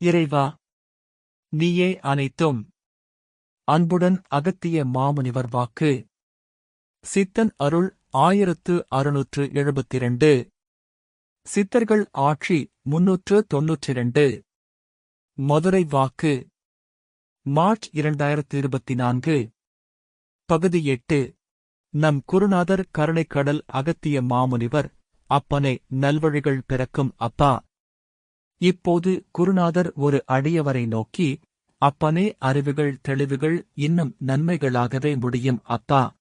இறைவா நீயே அனைத்தும். அன்புடன் அகத்திய மாமுனிவர் வாக்கு. சித்தன் அருள் ஆயிரத்து அறுநூற்று எழுபத்திரண்டு. சித்தர்கள் ஆட்சி முன்னூற்று தொன்னூற்றிரண்டு. மதுரை வாக்கு. மார்ச் இரண்டாயிரத்து இருபத்தி நான்கு பகுதி எட்டு. நம் குருநாதர் கருணைக்கடல் அகத்திய மாமுனிவர் அப்பனை நல்வழிகள் பிறக்கும் அப்பா. இப்போது குருநாதர் ஒரு அடியவரை நோக்கி அப்பனே அறிவுகள் தெளிவுகள் இன்னும் நன்மைகளாகவே முடியும் அப்பா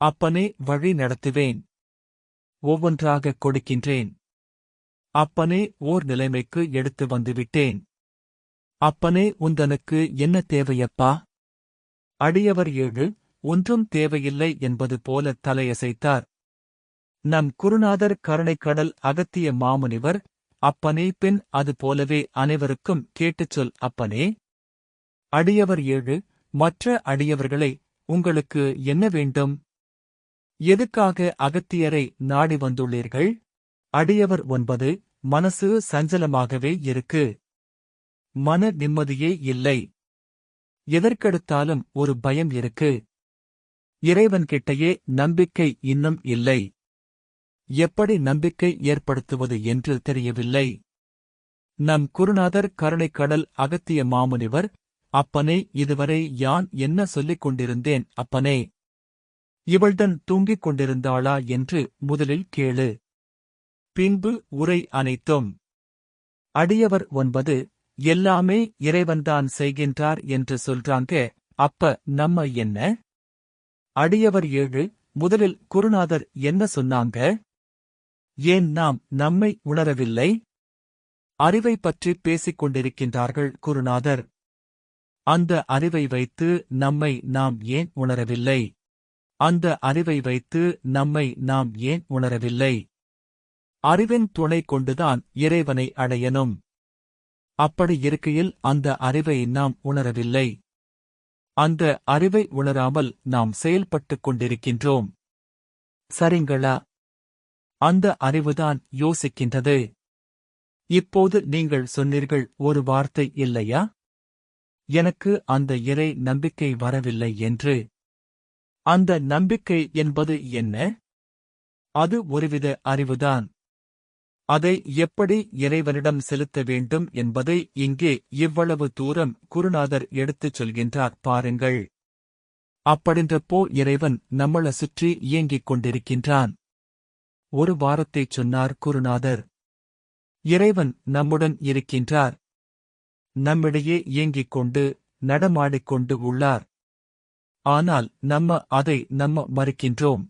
அப்பனே வழி நடத்துவேன். ஒவ்வொன்றாக கொடுக்கின்றேன். அப்பனே ஓர் நிலைமைக்கு எடுத்து வந்துவிட்டேன். அப்பனே உந்தனுக்கு என்ன தேவையப்பா? அடியவர் ஏழு ஒன்றும் தேவையில்லை என்பது போல தலையசைத்தார். நம் குருநாதர் கருணைக்கடல் அகத்திய மாமுனிவர் அப்பனே பின் அது போலவே அனைவருக்கும் கேட்டுச் சொல் அப்பனே. அடியவர் ஏழு மற்ற அடியவர்களை உங்களுக்கு என்ன வேண்டும்? எதுக்காக அகத்தியரை நாடி வந்துள்ளீர்கள்? அடியவர் ஒன்பது மனசு சஞ்சலமாகவே இருக்கு. மன நிம்மதியே இல்லை. எதற்கெடுத்தாலும் ஒரு பயம் இருக்கு. இறைவன்கிட்டயே நம்பிக்கை இன்னும் இல்லை. எப்படி நம்பிக்கை ஏற்படுத்துவது என்று தெரியவில்லை. நம் குருநாதர் கருணைக்கடல் அகத்திய மாமுனிவர் அப்பனே இதுவரை யான் என்ன சொல்லிக் கொண்டிருந்தேன் அப்பனே? இவள்தன் தூங்கிக் கொண்டிருந்தாளா? என்று முதலில் கேளு. பின்பு உரை அனைத்தும் அடியவர் ஒன்பது எல்லாமே இறைவன்தான் செய்கின்றார் என்று சொல்றாங்க அப்ப நம்ம என்ன? அடியவர் ஏழு முதலில் குருநாதர் என்ன சொன்னாங்க? ஏன் நாம் நம்மை உணரவில்லை? அறிவை பற்றி பேசிக் கொண்டிருக்கின்றார்கள் குருநாதர். அந்த அறிவை வைத்து நம்மை நாம் ஏன் உணரவில்லை? அந்த அறிவை வைத்து நம்மை நாம் ஏன் உணரவில்லை? அறிவின் துணை கொண்டுதான் இறைவனை அடையணும். அப்படி இருக்கையில் அந்த அறிவை நாம் உணரவில்லை. அந்த அறிவை உணராமல் நாம் செயல்பட்டுக் கொண்டிருக்கின்றோம். சரிங்களா? அந்த அறிவுதான் யோசிக்கின்றது. இப்போது நீங்கள் சொன்னீர்கள் ஒரு வார்த்தை இல்லையா? எனக்கு அந்த இறை நம்பிக்கை வரவில்லை என்று. அந்த நம்பிக்கை என்பது என்ன? அது ஒருவித அறிவுதான். அதை எப்படி இறைவனிடம் செலுத்த வேண்டும் என்பதை இங்கே இவ்வளவு தூரம் குருநாதர் எடுத்துச் சொல்கின்றார் பாருங்கள். அப்படின்றப்போ இறைவன் நம்மள சுற்றி இயங்கிக் கொண்டிருக்கின்றான். ஒரு வாரத்தைச் சொன்னார் குருநாதர். இறைவன் நம்முடன் இருக்கின்றார். நம்மிடையே இயங்கிக் கொண்டு நடமாடிக்கொண்டு உள்ளார். ஆனால் நம்ம அதை நம்ம மறுக்கின்றோம்.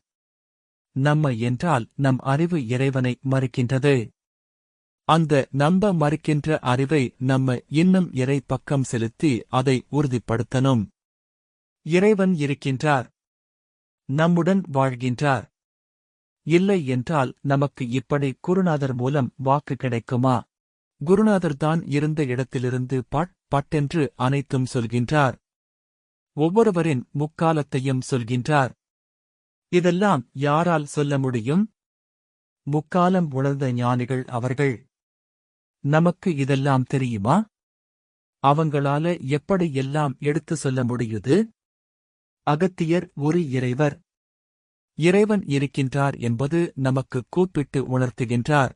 நம்ம என்றால் நம் அறிவு இறைவனை மறுக்கின்றது. அந்த நம்ப மறுக்கின்ற அறிவை நம்ம இன்னும் இறை பக்கம் செலுத்தி அதை உறுதிப்படுத்தணும். இறைவன் இருக்கின்றார். நம்முடன் வாழ்கின்றார். இல்லை என்றால் நமக்கு இப்படி குருநாதர் மூலம் வாக்கு கிடைக்குமா? குருநாதர் தான் இருந்த இடத்திலிருந்து பட் பட்டென்று அனைத்தும் சொல்கின்றார். ஒவ்வொருவரின் முக்காலத்தையும் சொல்கின்றார். இதெல்லாம் யாரால் சொல்ல முடியும்? முக்காலம் உணர்ந்த ஞானிகள் அவர்கள். நமக்கு இதெல்லாம் தெரியுமா? அவங்களால எப்படி எல்லாம் எடுத்து சொல்ல முடியுது? அகத்தியர் ஒரு இறைவர். இறைவன் இருக்கின்றார் என்பது நமக்கு கூப்பிட்டு உணர்த்துகின்றார்.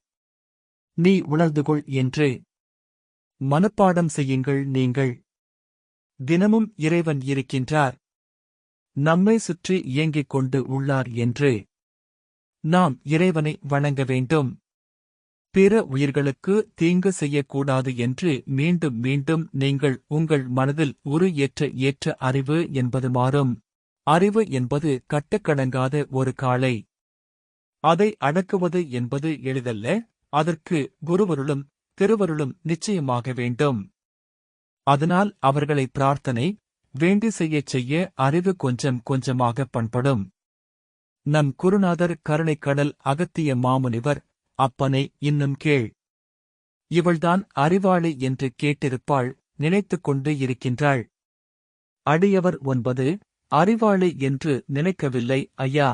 நீ உணர்ந்துகொள் என்று மனப்பாடம் செய்யுங்கள் நீங்கள். தினமும் இறைவன் இருக்கின்றார். நம்மை சுற்றி இயங்கிக் கொண்டு உள்ளார் என்று நாம் இறைவனை வணங்க வேண்டும். பிற உயிர்களுக்கு தீங்கு செய்யக்கூடாது என்று மீண்டும் மீண்டும் நீங்கள் உங்கள் மனதில் உரு ஏற்ற ஏற்ற அறிவு என்பது மாறும். அறிவு என்பது கட்டுக்கடங்காத ஒரு காளை அதை அடக்குவது என்பது எளிதல்ல அதற்கு குருவருளும் திருவருளும் நிச்சயமாக வேண்டும். அதனால் அவர்களை பிரார்த்தனை வேண்டி செய்யச் செய்ய அறிவு கொஞ்சம் கொஞ்சமாக பண்படும். நம் குருநாதர் கருணைக்கடல் அகத்திய மாமுனிவர் அப்பனை இன்னும் கேள். இவள்தான் அறிவாளி என்று கேட்டிருப்பாள் நினைத்துக் கொண்டு இருக்கின்றாள். அடியவர் ஒன்பது அறிவாளி என்று நினைக்கவில்லை ஐயா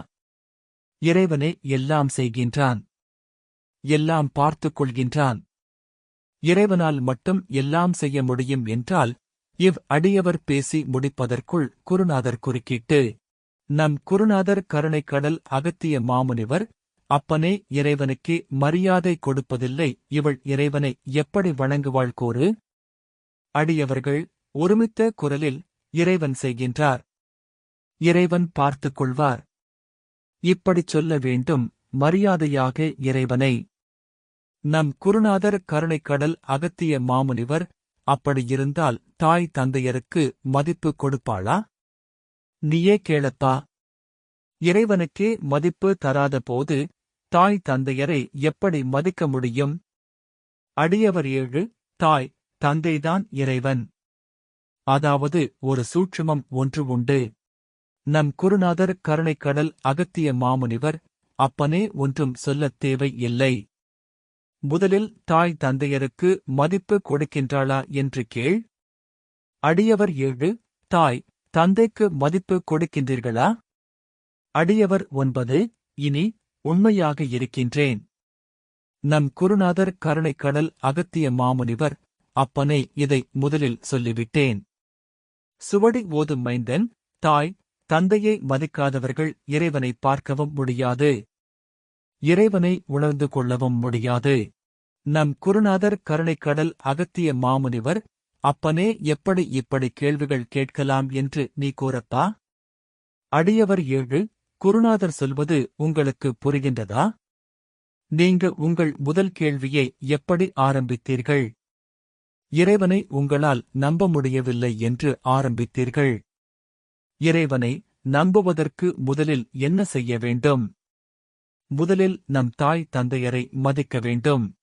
இறைவனே எல்லாம் செய்கின்றான் எல்லாம் பார்த்துக் கொள்கின்றான். இறைவனால் மட்டும் எல்லாம் செய்ய முடியும் என்றால் இவ் அடியவர் பேசி முடிப்பதற்குள் குருநாதர் குறுக்கிட்டு நம் குருநாதர் கருணைக்கடல் அகத்திய மாமுனிவர் அப்பனே இறைவனுக்கு மரியாதை கொடுப்பதில்லை இவள் இறைவனை எப்படி வணங்குவாள் கூறு? அடியவர்கள் ஒருமித்த குரலில் இறைவன் செய்கின்றார் இறைவன் பார்த்துக் கொள்வார். இப்படிச் சொல்ல வேண்டும் மரியாதையாக இறைவனை. நம் குருநாதர் கருணைக்கடல் அகத்திய மாமுனிவர் அப்படியிருந்தால் தாய் தந்தையருக்கு மதிப்பு கொடுப்பாளா? நீயே கேளப்பா இறைவனுக்கே மதிப்பு தராத போது தாய் தந்தையரை எப்படி மதிக்க முடியும்? அடியவர் ஏழு தாய் தந்தைதான் இறைவன். அதாவது ஒரு சூட்சுமம் ஒன்று உண்டு. நம் குருநாதர் கருணைக்கடல் அகத்திய மாமுனிவர் அப்பனே ஒன்றும் சொல்லத் தேவை இல்லை முதலில் தாய் தந்தையருக்கு மதிப்பு கொடுக்கின்றாளா என்று கேள். அடியவர் ஏழு தாய் தந்தைக்கு மதிப்பு கொடுக்கின்றீர்களா? அடியவர் ஒன்பது இனி உண்மையாக இருக்கின்றேன். நம் குருநாதர் கருணைக்கடல் அகத்திய மாமுனிவர் அப்பனே இதை முதலில் சொல்லிவிட்டேன். சுவடி ஓதும் மைந்தன் தாய் தந்தையை மதிக்காதவர்கள் இறைவனை பார்க்கவும் முடியாது. இறைவனை உணர்ந்து கொள்ளவும் முடியாது. நம் குருநாதர் கருணைக்கடல் அகத்திய மாமுனிவர் அப்பனே எப்படி இப்படி கேள்விகள் கேட்கலாம் என்று நீ கூறப்பா? அடியவர் ஏழு குருநாதர் சொல்வது உங்களுக்கு புரிகின்றதா? நீங்க உங்கள் முதல் கேள்வியை எப்படி ஆரம்பித்தீர்கள்? இறைவனை உங்களால் நம்ப முடியவில்லை என்று ஆரம்பித்தீர்கள். இறைவனை நம்புவதற்கு முதலில் என்ன செய்ய வேண்டும்? முதலில் நம் தாய் தந்தையரை மதிக்க வேண்டும்.